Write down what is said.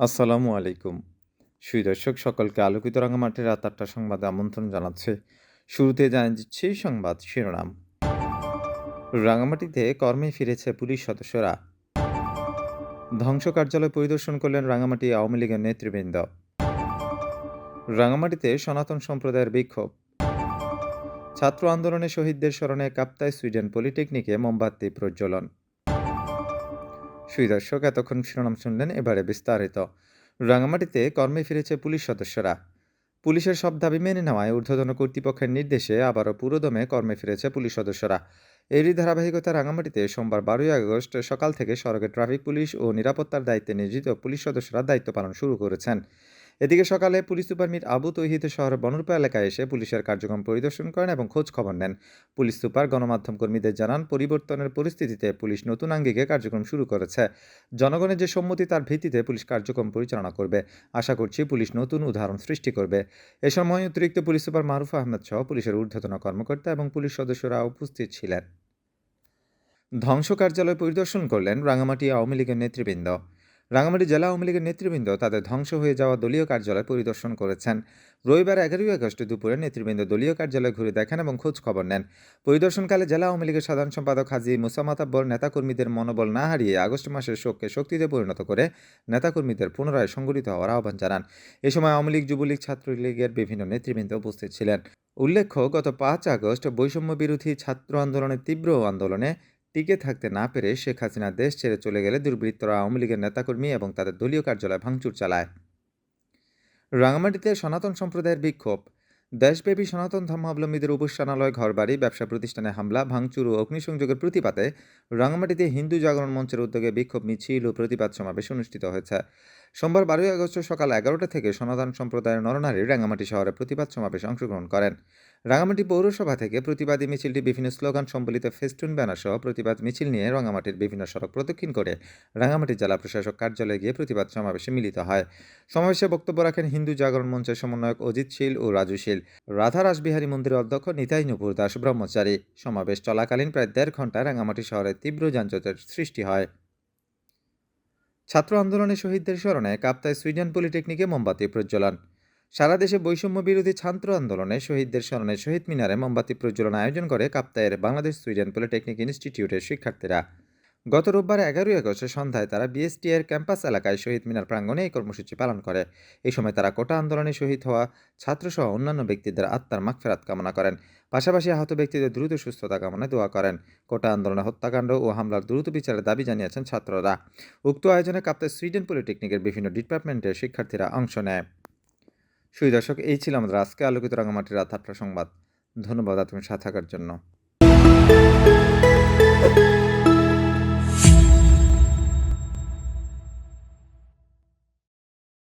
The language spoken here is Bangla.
আসসালামু আলাইকুম। সুই দর্শক, সকলকে আলোকিত রাঙামাটির রাত আটটা সংবাদে আমন্ত্রণ জানাচ্ছে। শুরুতে জানিয়ে দিচ্ছি সংবাদ শিরোনাম। রাঙামাটিতে কর্মে ফিরেছে পুলিশ সদস্যরা। ধ্বংস কার্যালয় পরিদর্শন করলেন রাঙামাটি আওয়ামী লীগের নেতৃবৃন্দ। রাঙামাটিতে সনাতন সম্প্রদায়ের বিক্ষোভ। ছাত্র আন্দোলনে শহীদদের স্মরণে কাপ্তায় সুইডেন পলিটেকনিকে মোমবাতি প্রজ্বলন। সুই দর্শক এতক্ষণ শিরোনাম শুনলেন এবারে বিস্তারিত। রাঙামাটিতে কর্মে ফিরেছে পুলিশ সদস্যরা। পুলিশের সব দাবি মেনে নেওয়ায় ঊর্ধ্বতন কর্তৃপক্ষের নির্দেশে আবারও পুরোদমে কর্মে ফিরেছে পুলিশ সদস্যরা। এরই ধারাবাহিকতা রাঙামাটিতে সোমবার বারোই আগস্ট সকাল থেকে সড়কে ট্রাফিক পুলিশ ও নিরাপত্তার দায়িত্বে নিয়োজিত পুলিশ সদস্যরা দায়িত্ব পালন শুরু করেছেন। এদিকে সকালে পুলিশ সুপার মির আবু তৈহিদ শহরের বনরূপা এলাকায় এসে পুলিশের কার্যক্রম পরিদর্শন করেন এবং খোঁজ খবর নেন। পুলিশ সুপার, গণমাধ্যম কর্মীদের জানান, পরিবর্তনের পরিস্থিতিতে পুলিশ নতুন আঙ্গিকে কার্যক্রম শুরু করেছে। জনগণের যে সম্মতি, তার ভিত্তিতে পুলিশ কার্যক্রম পরিচালনা করবে। আশা করছি পুলিশ নতুন উদাহরণ সৃষ্টি করবে। এ সময় অতিরিক্ত পুলিশ সুপার মারুফ আহমেদ সহ পুলিশের ঊর্ধ্বতন কর্মকর্তা এবং পুলিশ সদস্যরা উপস্থিত ছিলেন। ধ্বংস কার্যালয় পরিদর্শন করলেন রাঙামাটি আওয়ামী লীগের নেতৃবৃন্দ। রাঙামাটি জেলা আওয়ামী লীগের নেতৃবৃন্দ তাদের ধ্বংস হয়ে যাওয়া দলীয় কার্যালয় পরিদর্শন করেছেন। রবিবার এগারোই আগস্ট দুপুরে নেতৃবৃন্দ দলীয় কার্যালয় ঘুরে দেখেন এবং খোঁজ খবর নেন। পরিদর্শনকালে জেলা আওয়ামী লীগের সাধারণ সম্পাদক হাজি মুসামাতাব্বর নেতাকর্মীদের মনোবল না হারিয়ে আগস্ট মাসের শোককে শক্তিতে পরিণত করে নেতাকর্মীদের পুনরায় সংগঠিত হওয়ার আহ্বান জানান। এ সময় আওয়ামী লীগ, যুবলীগ, ছাত্রলীগের বিভিন্ন নেতৃবৃন্দ উপস্থিত ছিলেন। উল্লেখ্য, গত পাঁচ আগস্ট বৈষম্য বিরোধী ছাত্র আন্দোলনের তীব্র আন্দোলনে টিকে থাকতে না পেরে শেখ হাসিনা দেশ ছেড়ে চলে গেলে দুর্বৃত্তরা আওয়ামী লীগের নেতাকর্মী এবং তাদের দলীয় কার্যালয় ভাঙচুর চালায়। রাঙামাটিতে সনাতন সম্প্রদায়ের বিক্ষোভ। দেশব্যাপী সনাতন ধর্মাবলম্বীদের উপাসনালয়, ঘরবাড়ি, ব্যবসা প্রতিষ্ঠানে হামলা, ভাঙচুর ও অগ্নিসংযোগের প্রতিবাদে রাঙামাটিতে হিন্দু জাগরণ মঞ্চের উদ্যোগে বিক্ষোভ, মিছিল ও প্রতিবাদ সমাবেশ অনুষ্ঠিত হয়েছে। সোমবার বারোই আগস্ট সকাল এগারোটা থেকে সনাতন সম্প্রদায়ের নরনারী রাঙামাটি শহরে প্রতিবাদ সমাবেশে অংশগ্রহণ করেন। রাঙামাটি পৌরসভা থেকে প্রতিবাদী মিছিলটি বিভিন্ন স্লোগান সম্বলিত ফেস্টুন ব্যানার সহ প্রতিবাদ মিছিল নিয়ে রাঙামাটির বিভিন্ন সড়ক প্রদক্ষিণ করে রাঙামাটি জেলা প্রশাসক কার্যালয়ে গিয়ে প্রতিবাদ সমাবেশে মিলিত হয়। সমাবেশে বক্তব্য রাখেন হিন্দু জাগরণ মঞ্চের সমন্বয়ক অজিত শীল ও রাজু শীল। রাধা রাসবিহারী মন্দিরের অধ্যক্ষ নিতাই নুপুর দাস ব্রহ্মচারী। সমাবেশ চলাকালীন প্রায় দেড় ঘণ্টা রাঙামাটি শহরে তীব্র যানজটের সৃষ্টি হয়। ছাত্র আন্দোলনে শহীদদের স্মরণে কাপ্তায় সুইডেন পলিটেকনিকে মোমবাতি প্রজ্বলন। সারা দেশে বৈষম্য বিরোধী ছাত্র আন্দোলনে শহীদদের স্মরণে শহীদ মিনারে মোমবাতি প্রজ্বলন আয়োজন করে কাপ্তায়ের বাংলাদেশ সুইডেন পলিটেকনিক ইনস্টিটিউটের শিক্ষার্থীরা। গত রোববার এগারোই আগস্ট সন্ধ্যায় তারা বিএসটি এর ক্যাম্পাস এলাকায় শহীদ মিনার প্রাঙ্গণে এই কর্মসূচি পালন করে। এই সময় তারা কোটা আন্দোলনে শহীদ হওয়া ছাত্রসহ অন্যান্য ব্যক্তিদের আত্মার মাগফেরাত কামনা করেন। পাশাপাশি আহত ব্যক্তিদের দ্রুত সুস্থতা কামনায় দোয়া করেন। কোটা আন্দোলনে হত্যাকাণ্ড ও হামলার দ্রুত বিচারের দাবি জানিয়েছেন ছাত্ররা। উক্ত আয়োজনে কাপ্তায় সুইডেন পলিটেকনিকের বিভিন্ন ডিপার্টমেন্টের শিক্ষার্থীরা অংশ নেয়। সুই দর্শক এই ছিল আমাদের আজকে আলোকিত রাঙামাটির রাত আটটা সংবাদ। ধন্যবাদ আপনি সাথে থাকার জন্য।